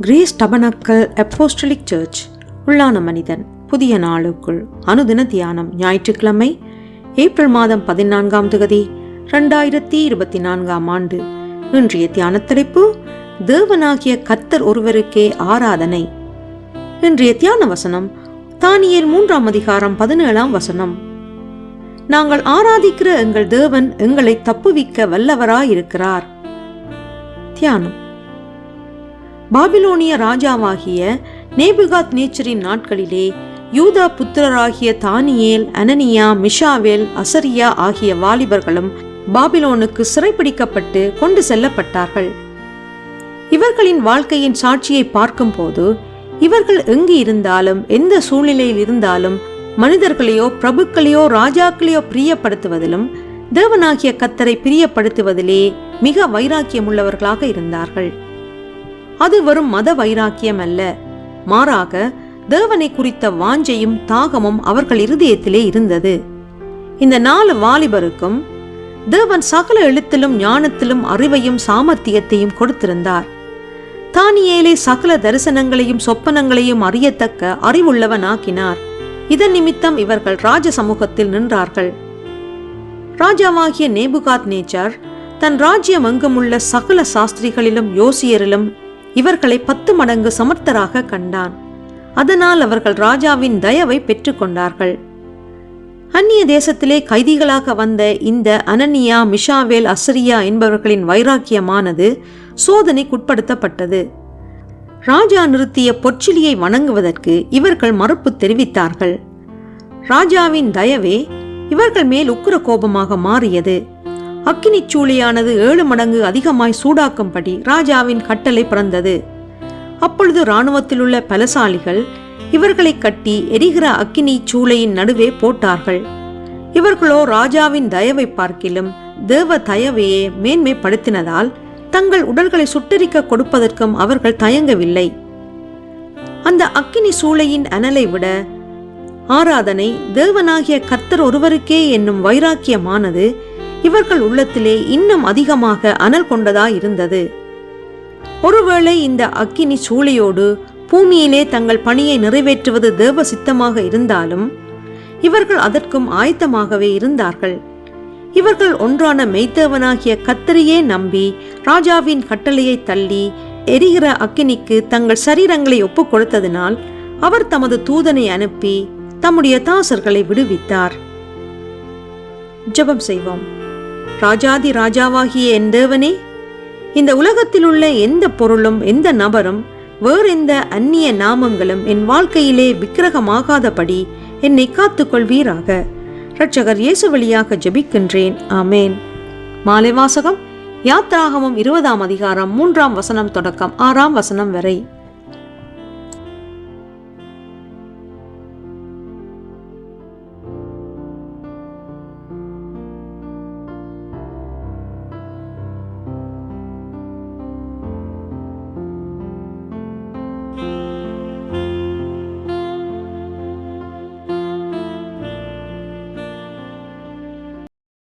Grace tabernacle apostolic search. உள்ளான மனிதன் புதிய நாளுக்குள் அனுதின தியானம் ஞாயிற்றுக்கிழமை ஏப்ரல் மாதம் பதினான்காம் தொகுதி ரெண்டாயிரத்தி இருபத்தி நான்காம் ஆண்டு. இன்றைய தியான தலைப்பு தேவனாகிய கர்த்தர் ஒருவருக்கே ஆராதனை. இன்றைய தியான வசனம் தானியல் மூன்றாம் அதிகாரம் பதினேழாம் வசனம். நாங்கள் ஆராதிக்கிற எங்கள் தேவன் எங்களை தப்புவிக்க வல்லவராயிருக்கிறார். தியானம். பாபிலோனிய ராஜாவாகிய நேபுகாத் நேச்சரின் நாட்களிலே யூதா புத்திரராகிய தானியேல் அனனியா மிஷாவேல் அசரியா ஆகிய வாலிபர்களும் பாபிலோனுக்கு சிறைப்பிடிக்கப்பட்டு கொண்டு செல்லப்பட்டார்கள். இவர்களின் வாழ்க்கையின் சாட்சியை பார்க்கும்போது இவர்கள் எங்கு இருந்தாலும் எந்த சூழ்நிலையில் இருந்தாலும் மனிதர்களையோ பிரபுக்களையோ ராஜாக்களையோ பிரியப்படுத்துவதிலும் தேவனாகிய கத்தரை பிரியப்படுத்துவதிலே மிக வைராக்கியமுள்ளவர்களாக இருந்தார்கள். அது வெறும் மத வைராக்கியம் அல்ல மாறாக தேவனை குறித்த வாஞ்சையும் தாகமும் அவர்கள் இருதயத்திலே இருந்தது. இந்த நாலு வாலிபருக்கும் தேவன் சகல எழுத்திலும் ஞானத்திலும் அறிவையும் சாமர்த்தியத்தையும் கொடுத்திருந்தார். தானியேலே சகல தரிசனங்களையும் சொப்பனங்களையும் அறியத்தக்க அறிவுள்ளவனாக்கினார். இதன் நிமித்தம் இவர்கள் ராஜ சமூகத்தில் நின்றார்கள். ராஜாவாகிய நேபுகாத் நேச்சார் தன் ராஜ்யம் அங்கமுள்ள சகல சாஸ்திரிகளிலும் யோசியரிலும் இவர்களை பத்து மடங்கு சமர்த்தராக கண்டான். அதனால் அவர்கள் ராஜாவின் தயவை பெற்றுக்கொண்டார்கள். அந்நிய தேசத்திலே கைதிகளாக வந்த இந்த அனனியா மிஷாவேல் அசரியா என்பவர்களின் வைராக்கியமானது சோதனைக்குட்படுத்தப்பட்டது. ராஜா நிறுத்திய பொற்சிலியை வணங்குவதற்கு இவர்கள் மறுப்பு தெரிவித்தார்கள். ராஜாவின் தயவே இவர்கள் மேல் உக்கிர கோபமாக மாறியது. அக்கினிச் சூளியானது ஏழு மடங்கு அதிகமாய் சூடாக்கும்படி ராஜாவின் கட்டளை பிறந்தது. அப்பொழுது இராணுவத்திலுள்ள பலசாலிகள் இவர்களை கட்டி எரிகிற அக்கினி சூளையின் நடுவே போட்டார்கள். இவர்களோ ராஜாவின் தயவை பார்க்கிலும் தேவ தயவையே மேன்மைப்படுத்தினதால் தங்கள் உடல்களை சுட்டரிக்க கொடுப்பதற்கும் அவர்கள் தயங்கவில்லை. அந்த அக்கினி சூளையின் அனலை விட ஆராதனை தேவனாகிய கர்த்தர் ஒருவருக்கே என்னும் வைராக்கியமானது இவர்கள் உள்ளத்திலே இன்னும் அதிகமாக அனல் கொண்டதாயிருந்தது ஒருவேளை இந்த அக்கினி சூளையோடு பூமியிலே தங்கள் பணியை நிறைவேற்றுவது தேவ சித்தமாக இருந்தாலும் இவர்கள் அதற்கும் ஆயத்தமாகவே இருந்தார்கள். இவர்கள் ஒன்றான மெய்த்தேவனாகிய கத்தரையே நம்பி ராஜாவின் கட்டளையை தள்ளி எரிகிற அக்கினிக்கு தங்கள் சரீரங்களை ஒப்புக் கொடுத்ததினால் அவர் தமது தூதனை அனுப்பி தம்முடைய தாசர்களை விடுவித்தார். ஜெபம் செய்வோம். ராஜாதி ராஜாவாகிய என் தேவனே இந்த உலகத்தில் உள்ள எந்த பொருளும் எந்த நபரும் வேறெந்த அந்நிய நாமங்களும் என் வாழ்க்கையிலே விக்கிரகமாகாதபடி என்னை காத்துக்கொள்வீராக. ரட்சகர் இயேசு வழியாக ஜபிக்கின்றேன். ஆமேன். மாலை வாசகம் யாத்ராகமும் இருபதாம் அதிகாரம் மூன்றாம் வசனம் தொடக்கம் ஆறாம் வசனம் வரை.